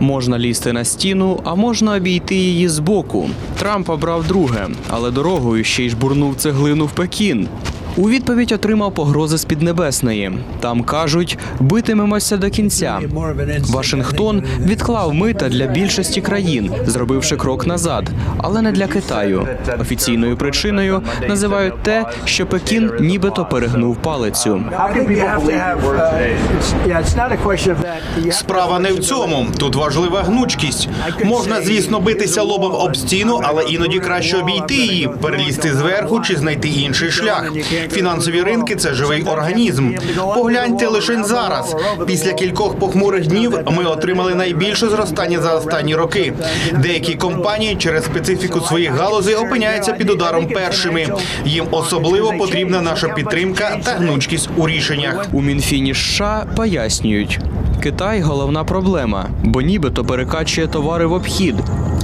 Можна лізти на стіну, а можна обійти її збоку. Трамп обрав друге, але дорогою ще й жбурнув цеглину в Пекін. У відповідь отримав погрози з Піднебесної. Там кажуть, битимемося до кінця. Вашингтон відклав мита для більшості країн, зробивши крок назад, але не для Китаю. Офіційною причиною називають те, що Пекін нібито перегнув палицю. Справа не в цьому. Тут важлива гнучкість. Можна, звісно, битися лобом об стіну, але іноді краще обійти її, перелізти зверху чи знайти інший шлях. Фінансові ринки це живий організм. Погляньте лише зараз. Після кількох похмурих днів ми отримали найбільше зростання за останні роки. Деякі компанії через специфіку своїх галузей опиняються під ударом першими. Їм особливо потрібна наша підтримка та гнучкість у рішеннях. У Мінфіні США пояснюють, Китай головна проблема, бо нібито перекачує товари в обхід.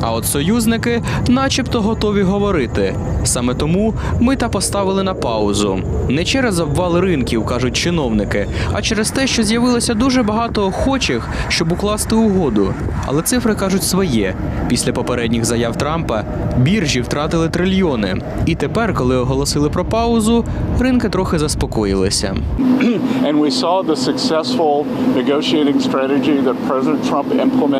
А от союзники, начебто, готові говорити. Саме тому ми та поставили на паузу. Не через обвал ринків, кажуть чиновники, а через те, що з'явилося дуже багато охочих, щоб укласти угоду. Але цифри кажуть своє. Після попередніх заяв Трампа біржі втратили трильйони. І тепер, коли оголосили про паузу, ринки трохи заспокоїлися.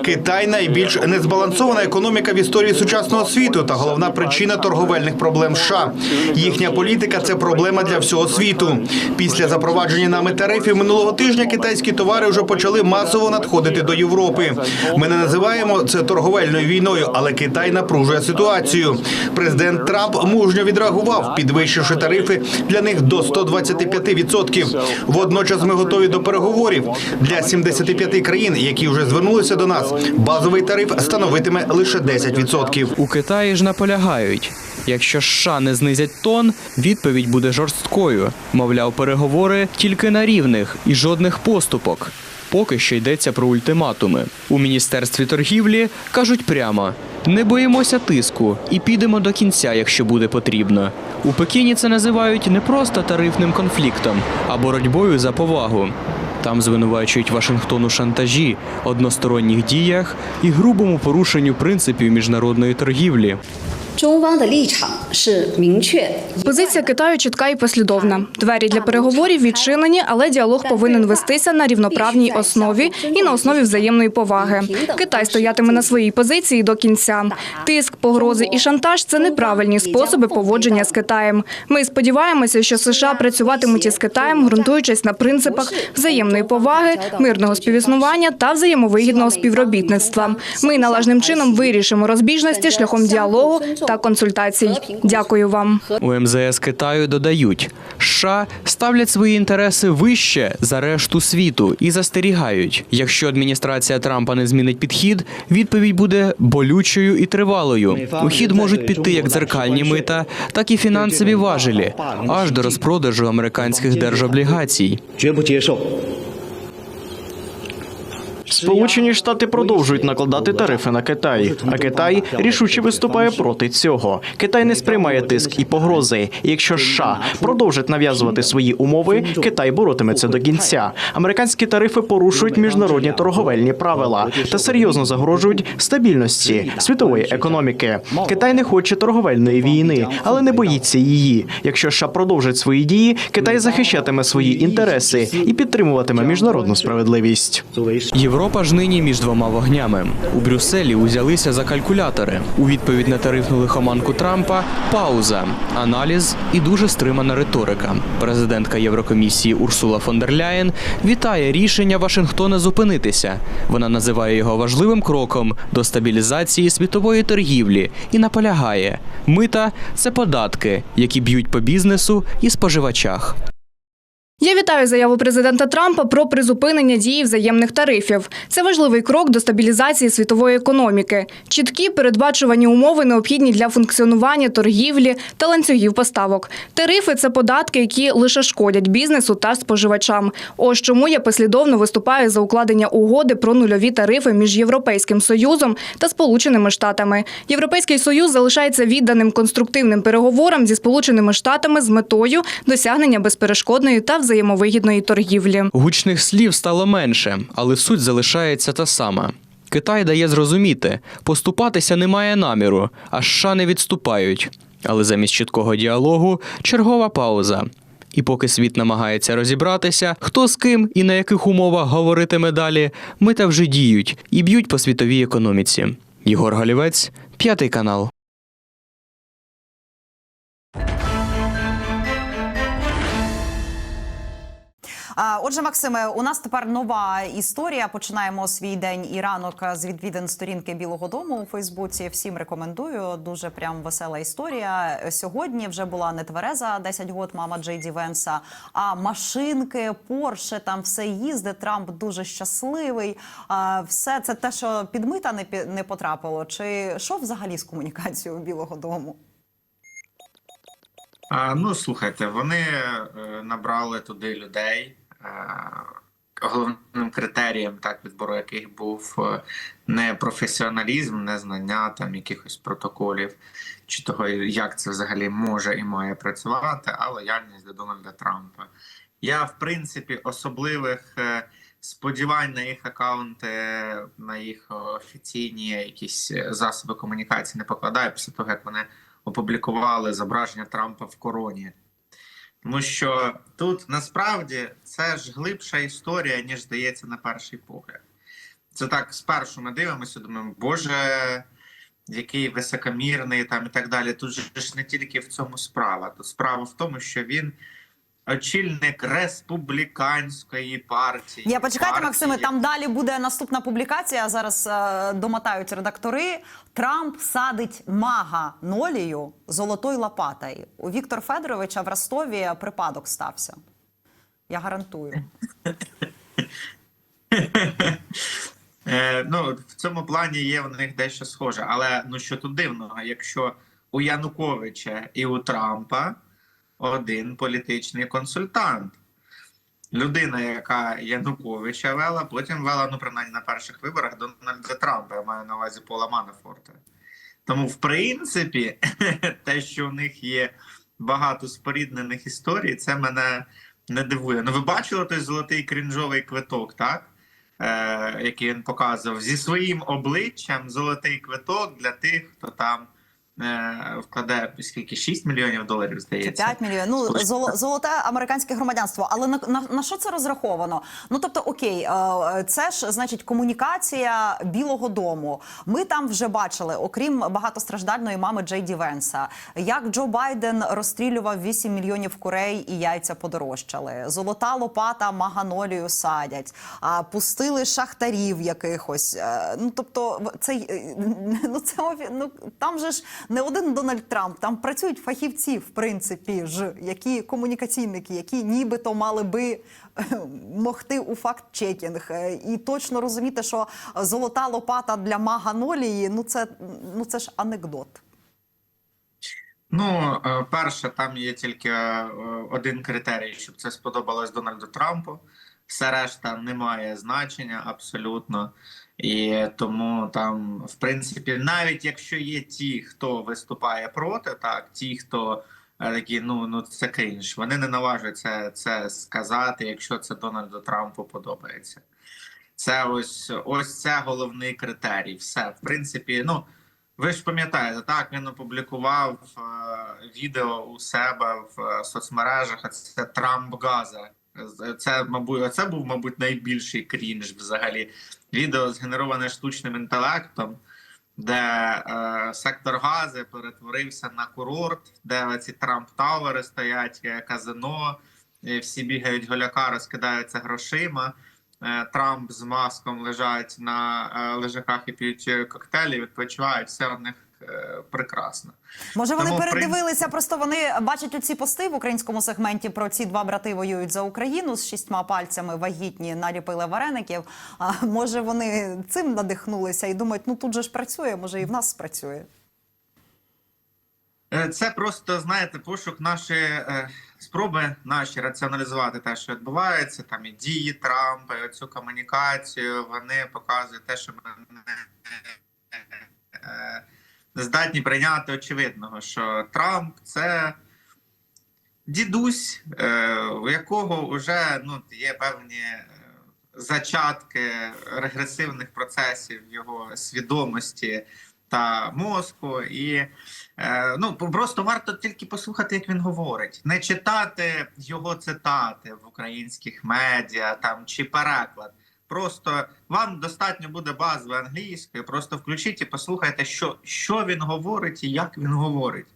Китай найбільш незбалансована економіка в історії сучасного світу та головна причина торговельних проблем США. Їхня політика це проблема для всього світу. Після запровадження нами тарифів минулого тижня китайські товари вже почали масово надходити до Європи. Ми не називаємо це торговельною війною, але Китай напружує ситуацію. Президент Трамп мужньо відреагував, підвищивши тарифи для них до 125%. Водночас ми готові до переговорів для 75 країн, які вже звернулися до нас. Базовий тариф становитиме лише 10%. У Китаї ж наполягають. Якщо США не знизять тон, відповідь буде жорсткою. Мовляв, переговори тільки на рівних і жодних поступок. Поки що йдеться про ультиматуми. У міністерстві торгівлі кажуть прямо: не боїмося тиску і підемо до кінця, якщо буде потрібно. У Пекіні це називають не просто тарифним конфліктом, а боротьбою за повагу. Там звинувачують Вашингтон у шантажі, односторонніх діях і грубому порушенню принципів міжнародної торгівлі. 中方的立场是明确 Позиція Китаю чітка і послідовна. Двері для переговорів відчинені, але діалог повинен вестися на рівноправній основі і на основі взаємної поваги. Китай стоятиме на своїй позиції до кінця. Тиск, погрози і шантаж це неправильні способи поводження з Китаєм. Ми сподіваємося, що США працюватимуть із Китаєм, ґрунтуючись на принципах взаємної поваги, мирного співіснування та взаємовигідного співробітництва. Ми належним чином вирішимо розбіжності шляхом діалогу та консультацій. Дякую вам. У МЗС Китаю додають, США ставлять свої інтереси вище за решту світу і застерігають, якщо адміністрація Трампа не змінить підхід, відповідь буде болючою і тривалою. У хід можуть піти як дзеркальні мита, так і фінансові важелі, аж до розпродажу американських держоблігацій. Сполучені Штати продовжують накладати тарифи на Китай, а Китай рішуче виступає проти цього. Китай не сприймає тиск і погрози. Якщо США продовжить нав'язувати свої умови, Китай боротиметься до кінця. Американські тарифи порушують міжнародні торговельні правила та серйозно загрожують стабільності світової економіки. Китай не хоче торговельної війни, але не боїться її. Якщо США продовжить свої дії, Китай захищатиме свої інтереси і підтримуватиме міжнародну справедливість. Європа ж нині між двома вогнями. У Брюсселі узялися за калькулятори. У відповідь на тарифну лихоманку Трампа пауза, аналіз і дуже стримана риторика. Президентка Єврокомісії Урсула фон дер Ляєн вітає рішення Вашингтона зупинитися. Вона називає його важливим кроком до стабілізації світової торгівлі і наполягає: мита це податки, які б'ють по бізнесу і споживачах. Я вітаю заяву президента Трампа про призупинення дії взаємних тарифів. Це важливий крок до стабілізації світової економіки. Чіткі передбачувані умови необхідні для функціонування торгівлі та ланцюгів поставок. Тарифи це податки, які лише шкодять бізнесу та споживачам. Ось чому я послідовно виступаю за укладення угоди про нульові тарифи між Європейським союзом та Сполученими Штатами. Європейський союз залишається відданим конструктивним переговорам зі Сполученими Штатами з метою досягнення безперешкодної та взаємовигідної торгівлі. Гучних слів стало менше, але суть залишається та сама. Китай дає зрозуміти, поступатися немає наміру, а США не відступають. Але замість чіткого діалогу чергова пауза. І поки світ намагається розібратися, хто з ким і на яких умовах говоритиме далі, мита вже діють і б'ють по світовій економіці. Єгор Галівець, п'ятий канал. Отже, Максиме, у нас тепер нова історія. Починаємо свій день і ранок з відвідин сторінки Білого Дому у Фейсбуці. Всім рекомендую. Дуже прям весела історія. Сьогодні вже була не твереза 10 год, мама Джей Ді Венса, а машинки, Порше, там все їздить. Трамп дуже щасливий. Все це те, що підмита не пі- не потрапило. Чи що взагалі з комунікацією Білого Дому? А, ну, слухайте, вони е, набрали туди людей. Е, головним критерієм так відбору яких був е, не професіоналізм, не знання там якихось протоколів чи того, як це взагалі може і має працювати, а лояльність до Дональда Трампа. Я, в принципі, особливих е, сподівань на їх акаунти, на їх офіційні якісь засоби комунікації не покладаю після того, як вони опублікували зображення Трампа в короні. Тому що тут насправді це ж глибша історія, ніж здається на перший погляд. Це так, спершу ми дивимося, думаємо, Боже, який високомірний там і так далі. Тут же ж не тільки в цьому справа. Тут справа в тому, що він очільник республіканської партії. Я почекайте, партії, Максиме. Там далі буде наступна публікація. Зараз е, домотають редактори. Трамп садить мага нолію золотою лопатою. У Віктора Федоровича в Ростові припадок стався. Я гарантую. Е, ну, в цьому плані є в них дещо схоже. Але ну що тут дивного, якщо у Януковича і у Трампа один політичний консультант. Людина, яка Януковича вела, потім вела, ну, принаймні на перших виборах Дональда Трампа, я маю на увазі Пола Манафорта. Тому, в принципі, те, що у них є багато споріднених історій, це мене не дивує. Ну, ви бачили той золотий крінжовий квиток, так? Е, який він показував зі своїм обличчям золотий квиток для тих, хто там вкладає скільки 6 мільйонів доларів, здається. 5 мільйонів. Ну, золоте американське громадянство. Але на, на, на що це розраховано? Ну тобто, окей, е, це ж значить комунікація Білого Дому. Ми там вже бачили, окрім багатостраждальної мами Джей Ді Венса, як Джо Байден розстрілював 8 мільйонів курей і яйця подорожчали. Золота лопата маганолію садять, а пустили шахтарів якихось. Е, Ну тобто, це е, ну це ну там же ж не один Дональд Трамп, там працюють фахівці, в принципі, ж які комунікаційники, які нібито мали би е, могти у факт-чекінг е, і точно розуміти, що золота лопата для маганолії, ну це ну це ж анекдот. Ну, е, перше, там є тільки один критерій, щоб це сподобалось Дональду Трампу. Все решта не має значення абсолютно. І тому там, в принципі, навіть якщо є ті, хто виступає проти, так, ті, хто е, такі, ну, ну це крінж, вони не наважуються це сказати, якщо це Дональду Трампу подобається. Це ось ось це головний критерій. Все, в принципі, ну. Ви ж пам'ятаєте, так він опублікував е, відео у себе в е, соцмережах. Це Трамп Газа. Це, мабуть, це був, мабуть, найбільший крінж взагалі. Відео згенероване штучним інтелектом, де е, сектор Гази перетворився на курорт, де ці Трамп Тауери стоять, казино, всі бігають голяка, розкидаються грошима. Е, Трамп з маском лежать на е, лежаках і п'ють е, коктейлі, відпочивають, все у них е, прекрасно. Може, вони Тому, передивилися, просто вони бачать оці пости в українському сегменті про ці два брати воюють за Україну з шістьма пальцями вагітні наліпили вареників. А може вони цим надихнулися і думають, ну тут же ж працює, може і в нас спрацює. Е, Це просто знаєте пошук нашої е, спроби наші раціоналізувати те, що відбувається, там і дії Трампа, і оцю комунікацію. Вони показують те, що ми не, е, не здатні прийняти очевидного, що Трамп це дідусь, е, у якого вже ну є певні е, зачатки регресивних процесів його свідомості та мозку, і е, ну просто варто тільки послухати, як він говорить, не читати його цитати в українських медіа там чи переклад. Просто вам достатньо буде базової англійської. Просто включіть і послухайте, що, що він говорить і як він говорить.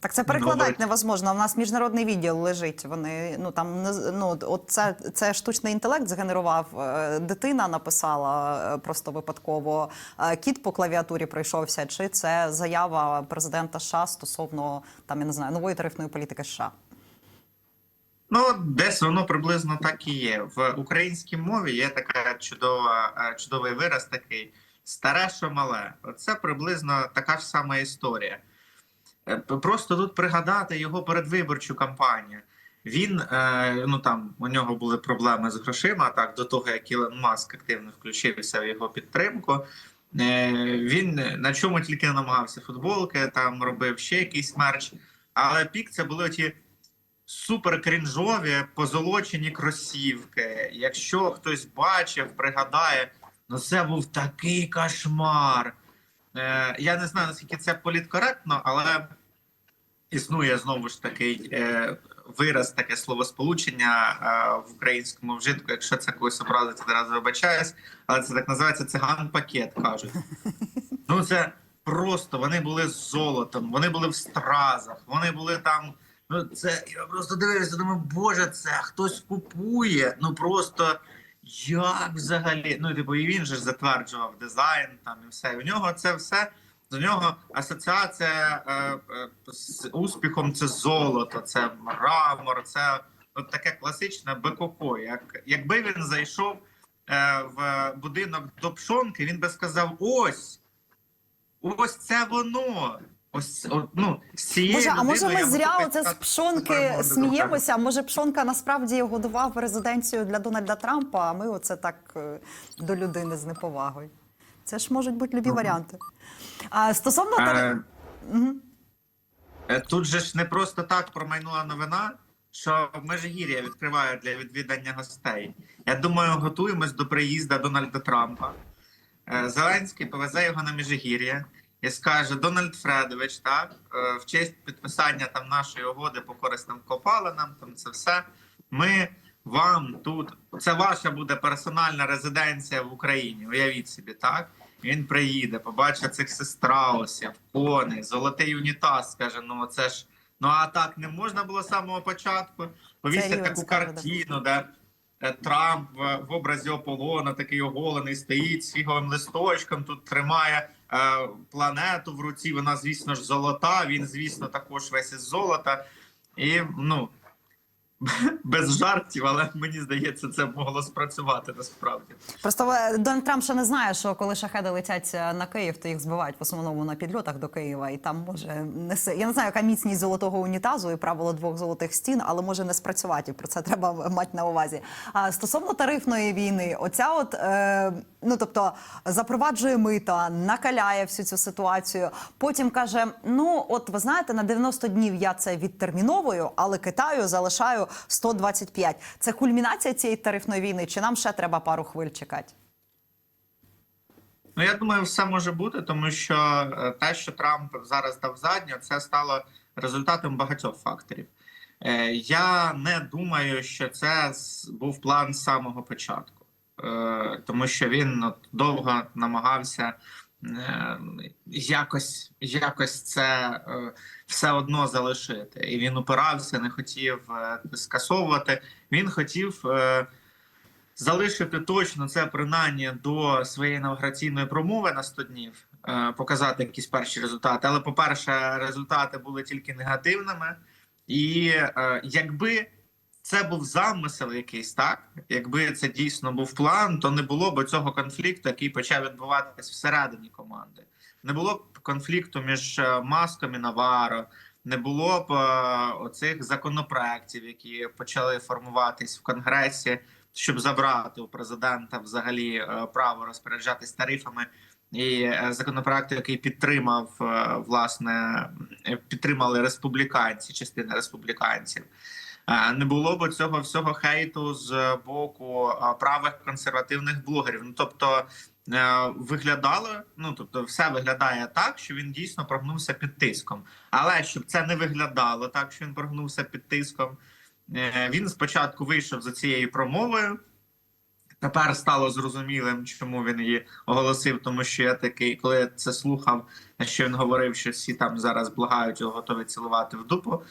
Так це перекладати невозможно. У нас міжнародний відділ лежить. Вони ну там ну от це, це штучний інтелект згенерував. е, Дитина написала е, просто випадково. е, Кіт по клавіатурі пройшовся. Чи це заява президента США стосовно там я не знаю нової тарифної політики США? Ну, десь воно приблизно так і є. В українській мові є така чудова, е, чудовий вираз такий старе, що мале. Це приблизно така ж сама історія. Е, Просто тут пригадати його передвиборчу кампанію. Він е, ну там у нього були проблеми з грошима. Так до того як Ілон Маск активно включився в його підтримку. Він на чому тільки намагався футболки, там робив ще якийсь мерч. Але пік це були ті супер крінжові позолочені кросівки. Якщо хтось бачив, пригадає, ну це був такий кошмар. Е, я не знаю, наскільки це політкоректно, але існує знову ж такий е, вираз, таке словосполучення е, в українському вжитку. Якщо це когось образить, одразу вибачаюсь, але це так називається циган-пакет, кажуть. Ну це просто вони були з золотом, вони були в стразах, вони були там. Ну це я просто дивився, думаю, боже, це хтось купує. Ну просто як взагалі? Ну, типу, і він же ж затверджував дизайн там і все. У нього це все. До нього асоціація е, е, з успіхом це золото, це мрамор, це от таке класичне БКК. Як, якби він зайшов е, в будинок до пшонки, він би сказав: ось, ось це воно. Ось от, ну, з цією Може, а може ми я зря оце з пшонки сміємося? А Може, пшонка насправді годував резиденцію для Дональда Трампа, а ми оце так е, до людини з неповагою. Це ж можуть бути любі варіанти. А стосовно Е, Мгм. Е, Тут же ж не просто так промайнула новина, що Межигір'я відкриває для відвідання гостей. Я думаю, готуємось до приїзду Дональда Трампа. Е, Зеленський повезе його на Межигір'я і скаже: Дональд Фредович, так, е, в честь підписання там нашої угоди по корисним копалинам, там це все. Ми вам тут, це ваша буде персональна резиденція в Україні. Уявіть собі, так? Він приїде, побачить цих сестраусів, коней, золотий унітаз, скаже: ну це ж. Ну а так не можна було з самого початку. Повісять таку картину, де Трамп в, в образі Ополона, такий оголений, стоїть з фіговим листочком, тут тримає е, планету в руці. Вона, звісно ж, золота. Він, звісно, також весь із золота. І ну без жартів, але мені здається, це могло спрацювати насправді. Просто е, Дональд Трамп ще не знає, що коли шахеди летять е, на Київ, то їх збивають в основному на підльотах до Києва, і там може несе. Я не знаю, яка міцність золотого унітазу і правило двох золотих стін, але може не спрацювати. Про це треба мати на увазі. А стосовно тарифної війни, оця от е, ну тобто запроваджує мита, накаляє всю цю ситуацію. Потім каже: Ну, от ви знаєте, на 90 днів я це відтерміновую, але Китаю залишаю 125. Це кульмінація цієї тарифної війни, чи нам ще треба пару хвиль чекати? Ну я думаю, все може бути, тому що е, те, що Трамп зараз дав задню, це стало результатом багатьох факторів. Е, Я не думаю, що це був план з самого початку, Е, тому що він довго намагався якось, якось це е, все одно залишити. І він упирався, не хотів е, скасовувати. Він хотів. е, залишити точно це принаймні до своєї інавгураційної промови на 100 днів, е, показати якісь перші результати. Але, по-перше, результати були тільки негативними. І е, якби це був замисел якийсь, так якби це дійсно був план, то не було б цього конфлікту, який почав відбуватися всередині команди. Не було б конфлікту між е, Маском і Наваро, не було б е, оцих законопроєктів, які почали формуватись в конгресі, щоб забрати у президента взагалі е, право розпоряджатись тарифами. І законопроект, який підтримав власне, підтримали республіканці, частина республіканців. Не було б цього всього хейту з боку правих консервативних блогерів. Ну тобто е, виглядало, ну тобто, все виглядає так, що він дійсно прогнувся під тиском. Але щоб це не виглядало так, що він прогнувся під тиском, е, він спочатку вийшов за цією промовою. Тепер стало зрозумілим, чому він її оголосив, тому що я такий, коли я це слухав, що він говорив, що всі там зараз благають його готові цілувати в дупу,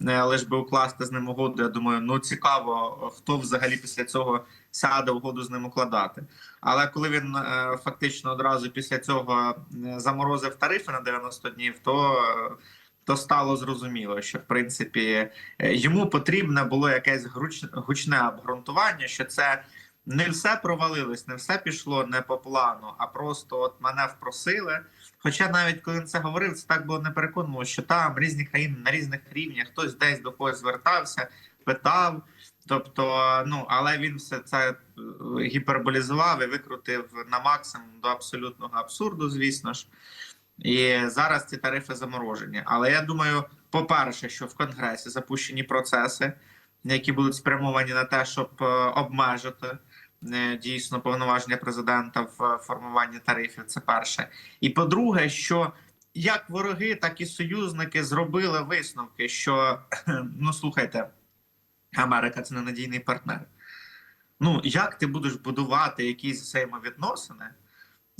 лиш би укласти з ним угоду. Я думаю, ну цікаво, хто взагалі після цього сяде угоду з ним укладати. Але коли він е, фактично одразу після цього е, заморозив тарифи на 90 днів, то е, то стало зрозуміло, що в принципі е, йому потрібне було якесь гучне обґрунтування, що це не все провалилось, не все пішло не по плану, а просто от мене впросили. Хоча навіть коли він це говорив, це так було не переконливо, що там різні країни на різних рівнях, хтось десь до когось звертався, питав. Тобто, ну але він все це е, гіперболізував і викрутив на максимум до абсолютного абсурду, звісно ж. І зараз ці тарифи заморожені. Але я думаю, по-перше, що в Конгресі запущені процеси, які будуть спрямовані на те, щоб е, обмежити дійсно повноваження президента в е, формуванні тарифів. Це перше. І по-друге, що як вороги, так і союзники зробили висновки, що ну слухайте, Америка це ненадійний партнер. Ну як ти будеш будувати якісь взаємовідносини?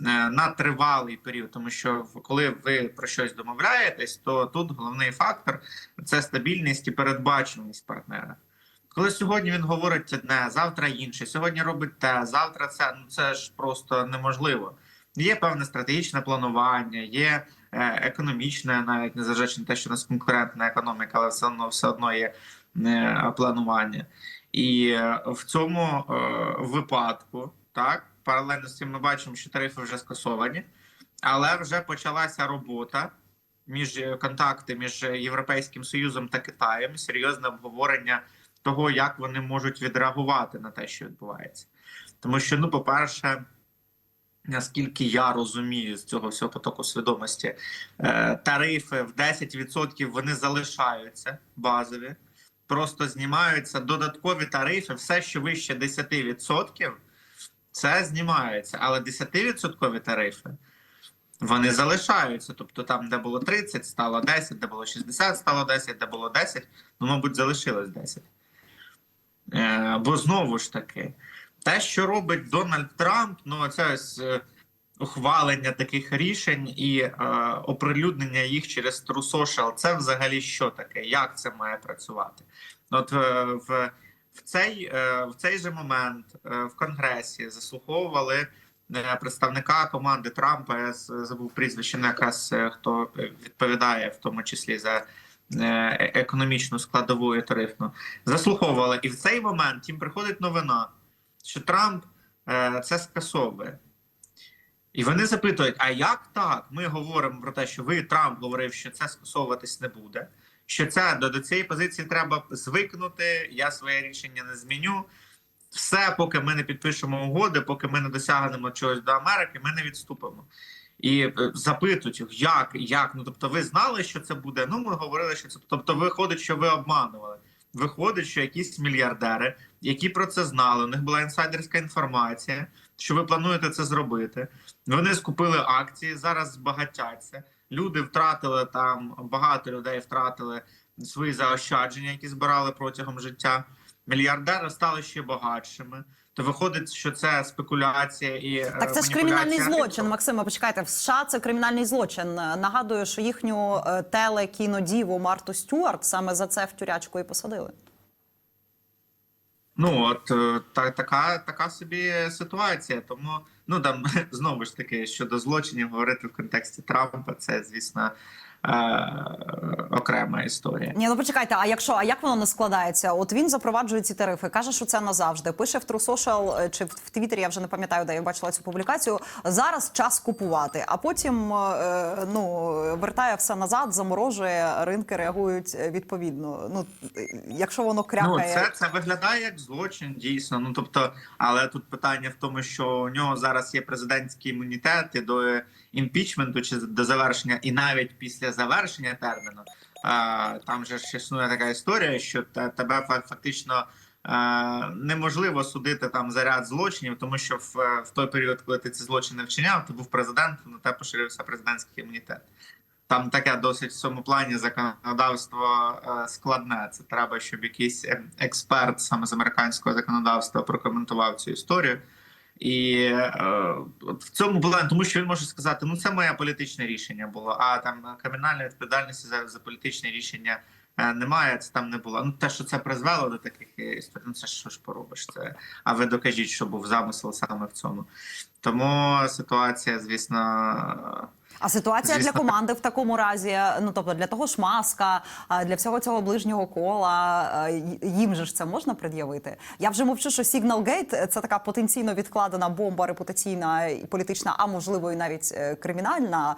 е, на тривалий період, тому що коли ви про щось домовляєтесь, то тут головний фактор це стабільність і передбаченість партнера. Коли сьогодні він говорить одне, завтра інше, сьогодні робить те, завтра це ну це ж просто неможливо. Є певне стратегічне планування, є е, економічне, навіть незважаючи на те, що у нас конкурентна економіка, але все одно все одно є е, планування. І е, в цьому випадку, так, паралельно з цим ми бачимо, що тарифи вже скасовані, але вже почалася робота між контакти між Європейським Союзом та Китаєм, серйозне обговорення того, як вони можуть відреагувати на те, що відбувається. Тому що, ну, по-перше, наскільки я розумію з цього всього потоку свідомості, е, тарифи в 10% вони залишаються базові, просто знімаються додаткові тарифи, все, що вище 10%, це знімається. Але 10% тарифи вони залишаються. Тобто там, де було 30, стало 10, де було 60, стало 10, де було 10, ну, мабуть, залишилось 10. Е, бо знову ж таки, те, що робить Дональд Трамп, ну це е, ухвалення таких рішень і е, оприлюднення їх через True це взагалі що таке? Як це має працювати? От е, в, в, цей, е, в цей же момент в Конгресі заслуховували представника команди Трампа. Я забув прізвище, ну, якраз хто відповідає в тому числі за економічну складову і тарифну. Заслуховували, і в цей момент їм приходить новина, що Трамп е, це скасовує. І вони запитують: а як так? Ми говоримо про те, що ви Трамп говорив, що це скасовуватись не буде. Що це до, до цієї позиції треба звикнути. Я своє рішення не зміню. Все, поки ми не підпишемо угоди, поки ми не досягнемо чогось до Америки, ми не відступимо. І е, запитують їх, як, як? Ну тобто, ви знали, що це буде? Ну, ми говорили, що це. Тобто, виходить, що ви обманували. Виходить, що якісь мільярдери, які про це знали, у них була інсайдерська інформація, що ви плануєте це зробити. Вони скупили акції, зараз збагатяться. Люди втратили там, багато людей втратили свої заощадження, які збирали протягом життя. Мільярдери стали ще багатшими. То виходить, що це спекуляція і е, Так це ж кримінальний злочин, Максиме. Почекайте, в США це кримінальний злочин. Нагадую, що їхню е, телекінодіву Марту Стюарт саме за це в тюрячку і посадили. Ну от е, та така, така собі ситуація. Тому ну там знову ж таки щодо злочинів говорити в контексті Трампа, це звісно е, окрема історія. Ні, ну почекайте, а якщо, а як воно не складається? От він запроваджує ці тарифи, каже, що це назавжди. Пише в True Social е, чи в, Твіттері, я вже не пам'ятаю, де я бачила цю публікацію. Зараз час купувати, а потім е, ну вертає все назад, заморожує, ринки реагують е, відповідно. Ну е, якщо воно Ну крякає. це, це виглядає як злочин, дійсно. Ну тобто, але тут питання в тому, що у нього зараз є президентський імунітет і до імпічменту чи до завершення, і навіть після завершення терміну. Там же ж існує така історія, що те- тебе фа- фактично е, неможливо судити там за ряд злочинів, тому що в, в той період, коли ти ці злочини вчиняв, ти був президентом, на те поширився президентський імунітет. Там таке досить в цьому плані законодавство е, складне. Це треба, щоб якийсь експерт саме з американського законодавства прокоментував цю історію. І е, в цьому плані, тому що він може сказати: ну це моє політичне рішення було. А там кримінальної відповідальності за, за політичне рішення е, немає. Це там не було. Ну те, що це призвело до таких історій, ну це що ж поробиш? Це а ви докажіть, що був замисел саме в цьому. Тому ситуація, звісно. А ситуація Звісно. для команди в такому разі, ну тобто для того ж маска, для всього цього ближнього кола, їм же ж це можна пред'явити. Я вже мовчу, що Signal-Gate – це така потенційно відкладена бомба репутаційна і політична, а можливо і навіть е, кримінальна.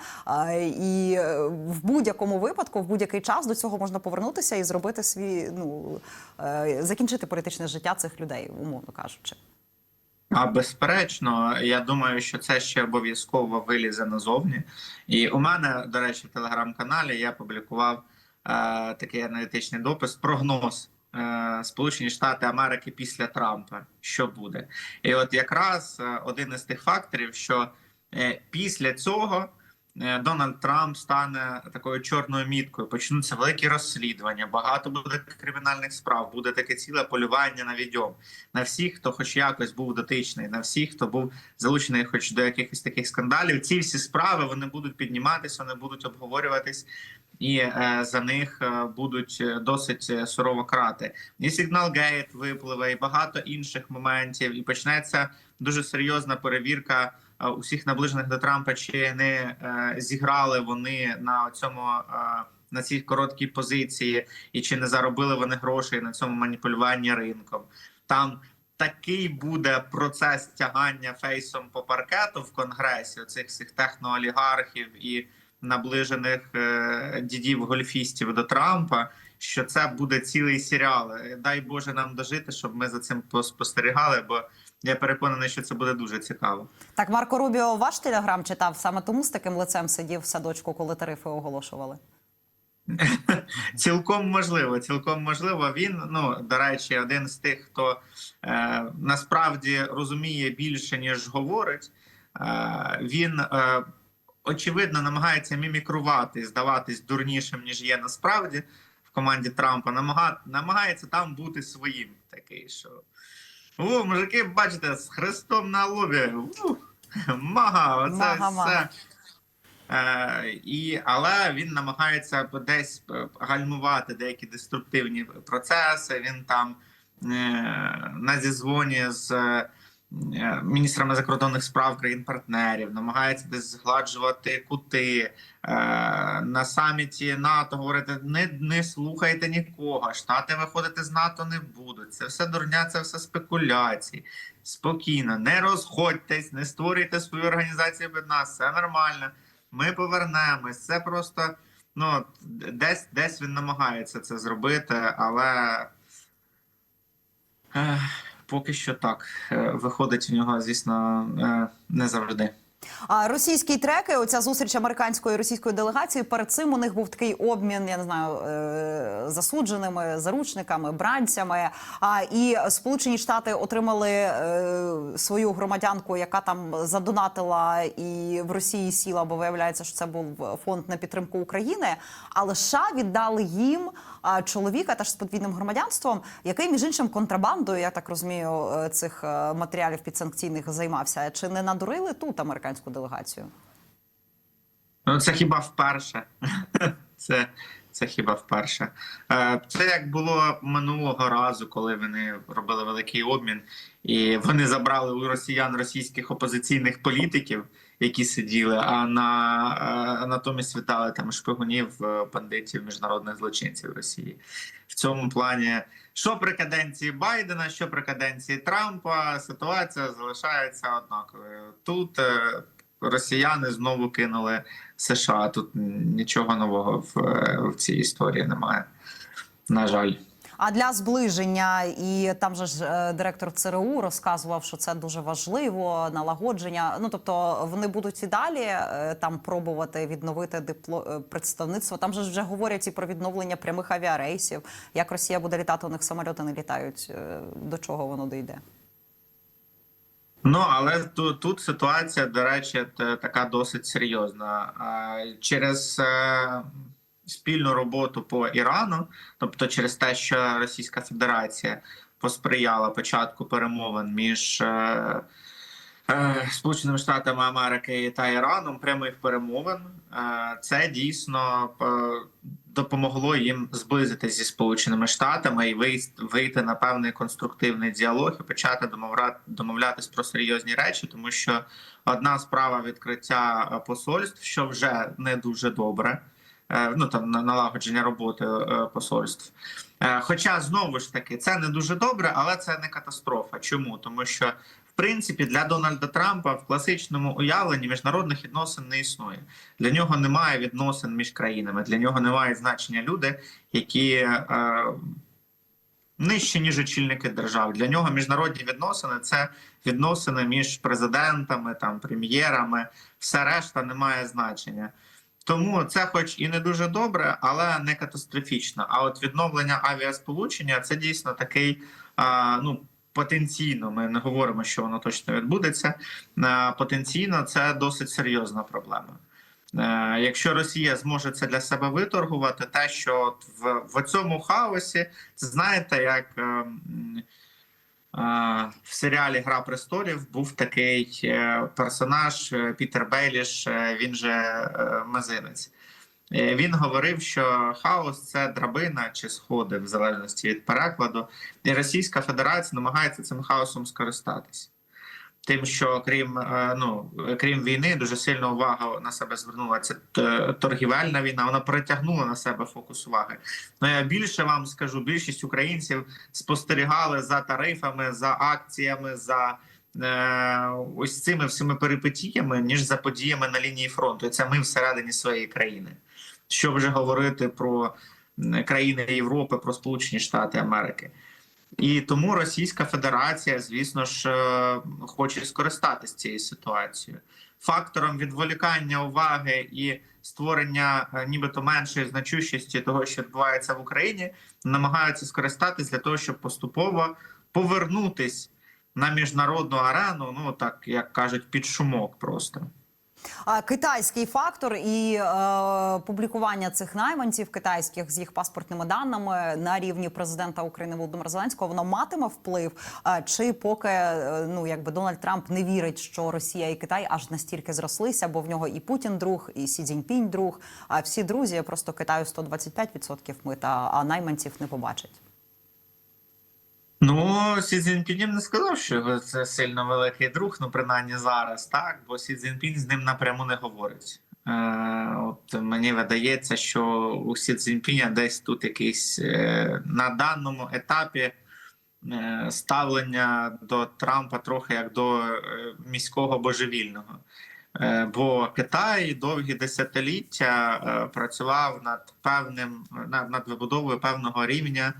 І е, в будь-якому випадку, в будь-який час до цього можна повернутися і зробити свій, ну е, закінчити політичне життя цих людей, умовно кажучи. А безперечно, я думаю, що це ще обов'язково вилізе назовні. І у мене, до речі, в телеграм-каналі я публікував е, такий аналітичний допис, прогноз е, Сполучені Штати Америки після Трампа. Що буде? І от якраз е, один із тих факторів, що е, після цього. Е, Дональд Трамп стане такою чорною міткою. Почнуться великі розслідування, багато буде кримінальних справ, буде таке ціле полювання на відьом на всіх, хто хоч якось був дотичний, на всіх, хто був залучений, хоч до якихось таких скандалів. Ці всі справи вони будуть підніматися, вони будуть обговорюватись, і е, за них е, будуть е, досить е, сурово крати. І Signal-Gate випливе, і багато інших моментів, і почнеться дуже серйозна перевірка. Усіх наближених до Трампа, чи не е, зіграли вони на цьому е, на цій короткій позиції, і чи не заробили вони грошей на цьому маніпулюванні ринком. Там такий буде процес тягання фейсом по паркету в конгресі оцих всіх техноолігархів і наближених е, дідів гольфістів до Трампа. Що це буде цілий серіал. Дай Боже нам дожити, щоб ми за цим поспостерігали, бо я переконаний, що це буде дуже цікаво. Так, Марко Рубіо, ваш телеграм читав саме тому з таким лицем сидів в садочку, коли тарифи оголошували. Цілком можливо, цілком можливо. Він ну до речі, один з тих, хто е, насправді розуміє більше ніж говорить. Е, він е, очевидно намагається мімікрувати, здаватись дурнішим ніж є насправді в команді Трампа. Намага, намагається там бути своїм. Такий що о, мужики, бачите, з хрестом на лобі. Мага, оце все. Е, і, але він намагається десь гальмувати деякі деструктивні процеси. Він там е, на зізвоні з міністрами закордонних справ країн-партнерів, намагається десь згладжувати кути. Е, на саміті НАТО говорити: не, не слухайте нікого, штати виходити з НАТО не будуть. Це все дурня, це все спекуляції. Спокійно, не розходьтесь, не створюйте свою організацію без нас, все нормально. Ми повернемось. Це просто ну десь десь він намагається це зробити, але е, поки що так. Е, виходить у нього, звісно, е, не завжди. А російські треки, оця зустріч американської і російської делегації. Перед цим у них був такий обмін, я не знаю, е, засудженими, заручниками, бранцями. А і Сполучені Штати отримали свою громадянку, яка там задонатила і в Росії сіла, бо виявляється, що це був фонд на підтримку України. Але США віддали їм чоловіка теж з подвійним громадянством, який між іншим контрабандою, я так розумію, е, цих е, матеріалів підсанкційних займався. Чи не надурили тут американську делегацію? Ну, це хіба вперше. Це, це хіба вперше. Е, Це як було минулого разу, коли вони робили великий обмін, і вони забрали у росіян російських опозиційних політиків, які сиділи, а на е, натомість віддали там шпигунів, е, бандитів, міжнародних злочинців Росії. В цьому плані, що при каденції Байдена, що при каденції Трампа, ситуація залишається однаковою. Тут е, росіяни знову кинули США. Тут нічого нового в, в цій історії немає. На жаль. А для зближення, і там же ж е, директор ЦРУ розказував, що це дуже важливо, налагодження. Ну тобто вони будуть і далі е, там пробувати відновити дипло е, представництво. Там же ж вже говорять і про відновлення прямих авіарейсів. Як Росія буде літати, у них самольоти не літають. До чого воно дійде? Ну але тут, тут ситуація, до речі, така досить серйозна. Через спільну роботу по Ірану, тобто через те, що Російська Федерація посприяла початку перемовин між е, е, Сполученими Штатами Америки та Іраном, прямих перемовин, е, це дійсно допомогло їм зблизитися зі Сполученими Штатами і вийти, на певний конструктивний діалог і почати домовля- домовлятись про серйозні речі, тому що одна справа відкриття посольств, що вже не дуже добре. Е, Ну там налагодження роботи е, посольств. Е, Хоча знову ж таки це не дуже добре, але це не катастрофа. Чому? Тому що в принципі для Дональда Трампа в класичному уявленні міжнародних відносин не існує. Для нього немає відносин між країнами. Для нього немає значення люди, які е, нижче ніж очільники держав. Для нього міжнародні відносини це відносини між президентами, там прем'єрами. Все решта не має значення. Тому це, хоч і не дуже добре, але не катастрофічно. А от відновлення авіасполучення це дійсно такий а, ну. Потенційно, ми не говоримо, що воно точно відбудеться. Потенційно це досить серйозна проблема. Е, Якщо Росія зможе це для себе виторгувати, те, що в, в цьому хаосі, це знаєте, як е, м, е, в серіалі Гра престолів був такий е, персонаж е, Пітер Бейліш, е, він же мазинець. Він говорив, що хаос це драбина чи сходи, в залежності від перекладу, і Російська Федерація намагається цим хаосом скористатись. Тим, що крім е, ну крім війни, дуже сильно увага на себе звернула ця торгівельна війна. Вона перетягнула на себе фокус уваги. Ну я більше вам скажу: більшість українців спостерігали за тарифами, за акціями, за е, ось цими всіми перипетіями, ніж за подіями на лінії фронту. І це ми всередині своєї країни. Що вже говорити про країни Європи, про Сполучені Штати Америки. І тому Російська Федерація, звісно ж, е, хоче скористатися цією ситуацією. Фактором відволікання уваги і створення е, нібито меншої значущості того, що відбувається в Україні, намагаються скористатись для того, щоб поступово повернутись на міжнародну арену. Ну так як кажуть, під шумок просто. Китайський фактор і е, публікування цих найманців китайських з їх паспортними даними на рівні президента України Володимира Зеленського воно матиме вплив. Чи поки е, ну якби Дональд Трамп не вірить, що Росія і Китай аж настільки зрослися, бо в нього і Путін друг, і Сі Цзіньпінь друг. А всі друзі просто Китаю 125% мита, а найманців не побачать. Ну, Сі Цзіньпінь не сказав, що це сильно великий друг, ну принаймні зараз, так, бо Сі Цзіньпінь з ним напряму не говорить. Е, от мені видається, що у Сі Цзіньпіня десь тут якийсь е, на даному етапі е, ставлення до Трампа трохи як до е, міського божевільного. Е, Бо Китай довгі десятиліття е, працював над певним над, над вибудовою певного рівня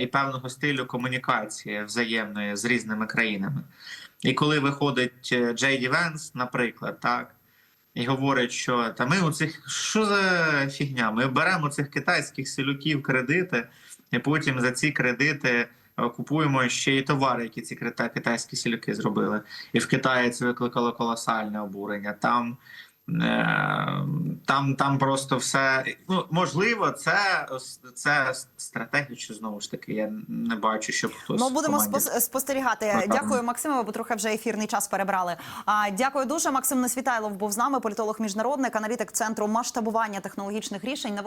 і певного стилю комунікації взаємної з різними країнами. І коли виходить е, Джей Ді Венс, наприклад, так. І говорить, що та ми у цих що за фігня? Ми беремо цих китайських селюків кредити, і потім за ці кредити е, купуємо ще й товари, які ці китайські селюки зробили. І в Китаї це викликало колосальне обурення. Там, е, там, там просто все ну можливо, це, це стратегія, чи знову ж таки, я не бачу, щоб хтось ми будемо команді спостерігати. Напевно. Дякую, Максиме, бо трохи вже ефірний час перебрали. А дякую дуже. Максим Несвітайлов був з нами, політолог міжнародник, аналітик центру масштабування технологічних рішень.